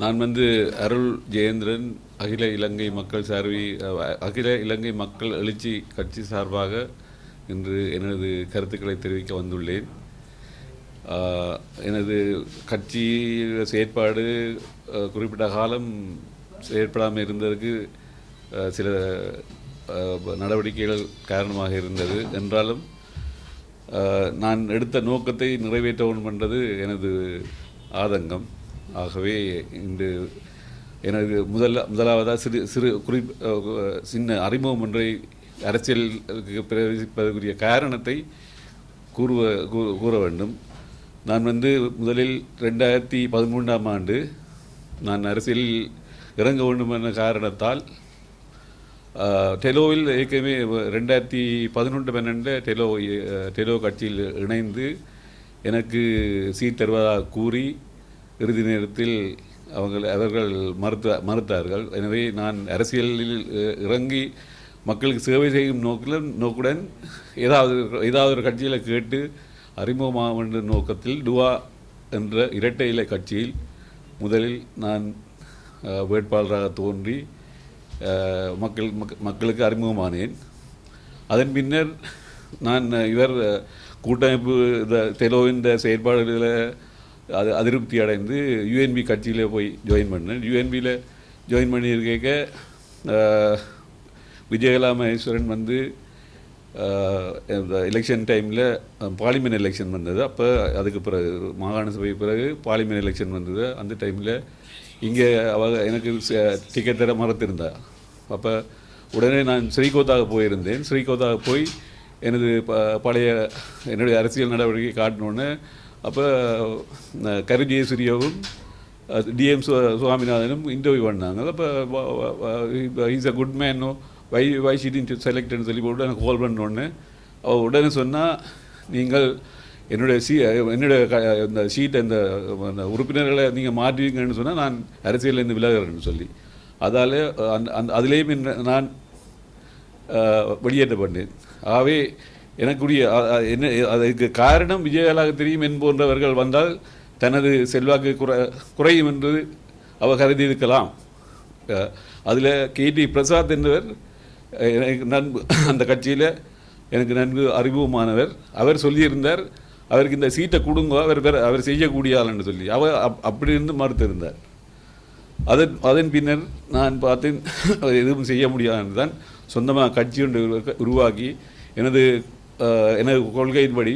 நான் வந்து அருள் ஜெயேந்திரன் அகில இலங்கை மக்கள் சார்பி அகில இலங்கை மக்கள் எழுச்சி கட்சி சார்பாக இன்று எனது கருத்துக்களை தெரிவிக்க வந்துள்ளேன். எனது கட்சி செயற்பாடு குறிப்பிட்ட காலம் செயற்படாமல் இருந்ததற்கு சில நடவடிக்கைகள் காரணமாக இருந்தது. என்றாலும் நான் எடுத்த நோக்கத்தை நிறைவேற்றவும் பண்ணுறது எனது ஆதங்கம். ஆகவே இன்று எனது முதல்ல முதலாவதாக சிறு சிறு குறி சின்ன அறிமுகம் ஒன்றை அரசியலுக்கு பிரவேசிப்பதற்குரிய காரணத்தை கூறுவ கூ- கூற வேண்டும். நான் வந்து முதலில் ரெண்டாயிரத்தி பதிமூன்றாம் ஆண்டு நான் அரசியலில் இறங்க வேண்டும் என்ற காரணத்தால் டெலோவில் ஏற்கனவே ரெண்டாயிரத்தி பதினொன்று பன்னெண்டு டெலோ டெலோ கட்சியில் இணைந்து எனக்கு சீட் தருவதாக கூறி இறுதி நேரத்தில் அவர்கள் அவர்கள் மறுத்த மறுத்தார்கள். எனவே நான் அரசியலில் இறங்கி மக்களுக்கு சேவை செய்யும் நோக்கில் நோக்குடன் ஏதாவது ஏதாவது ஒரு கட்சியில் கேட்டு அறிமுகமாக என்ற நோக்கத்தில் டுவா என்ற இரட்டை இலை கட்சியில் முதலில் நான் வேட்பாளராக தோன்றி மக்கள் மக்களுக்கு அறிமுகமானேன். அதன் பின்னர் நான் இவர் கூட்டமைப்பு இந்த தெலோவின் செயற்பாடுகளில் அது அதிருப்தி அடைந்து யூஎன்பி கட்சியில் போய் ஜாயின் பண்ணேன். யூஎன்பியில் ஜாயின் பண்ணியிருக்க விஜயகலா மகேஸ்வரன் வந்து எலெக்ஷன் டைமில் பார்லிமெண்ட் எலெக்ஷன் வந்தது. அப்போ அதுக்கு பிறகு மாகாண சபை பிறகு பார்லிமெண்ட் எலெக்ஷன் வந்தது. அந்த டைமில் இங்கே அவ எனக்கு டிக்கெட் தர மறத்திருந்தா. அப்போ உடனே நான் ஸ்ரீகோத்தாக போயிருந்தேன். ஸ்ரீகோத்தாக போய் எனது ப பழைய என்னுடைய அரசியல் நடவடிக்கை காட்டினோன்னே அப்போ கரு ஜெயசூரியாவும் டிஎம் சுவாமிநாதனும் இன்டர்வியூ பண்ணாங்க அப்போ இஸ் அ குட் மேனோ வை வை ஷீடின் செலக்டட்னு சொல்லி போட்டு எனக்கு கால் பண்ணோடனே அவள் உடனே சொன்னால் நீங்கள் என்னுடைய சீ என்னுடைய இந்த ஷீட்டை இந்த அந்த உறுப்பினர்களை நீங்கள் மாற்றுவீங்கன்னு சொன்னால் நான் அரசியலேருந்து விலகிறேன்னு சொல்லி அதால் அந்த அந்த அதுலேயும் நான் வெளியேற்ற பண்ணேன் ஆகவே எனக்குரிய என்ன அதற்கு காரணம் விஜயகலாக தெரியும் என்போன்றவர்கள் வந்தால் தனது செல்வாக்கு குறை குறையும் என்று அவர் கருதியிருக்கலாம். அதில் அதில் கேடி பிரசாத் என்பவர் எனக்கு நன்கு அந்த கட்சியில் எனக்கு நன்கு அறிமுகமானவர். அவர் சொல்லியிருந்தார் அவருக்கு இந்த சீட்டை கொடுங்க அவர் வேற அவர் செய்யக்கூடிய சொல்லி. அவர் அப் அப்படி இருந்து மறுத்திருந்தார். அதன் அதன் பின்னர் நான் பார்த்தேன் அவர் எதுவும் செய்ய முடியாதுன்னு தான் சொந்தமாக கட்சி ஒன்று உருவாக்கி எனது எனது கொள்கையின்படி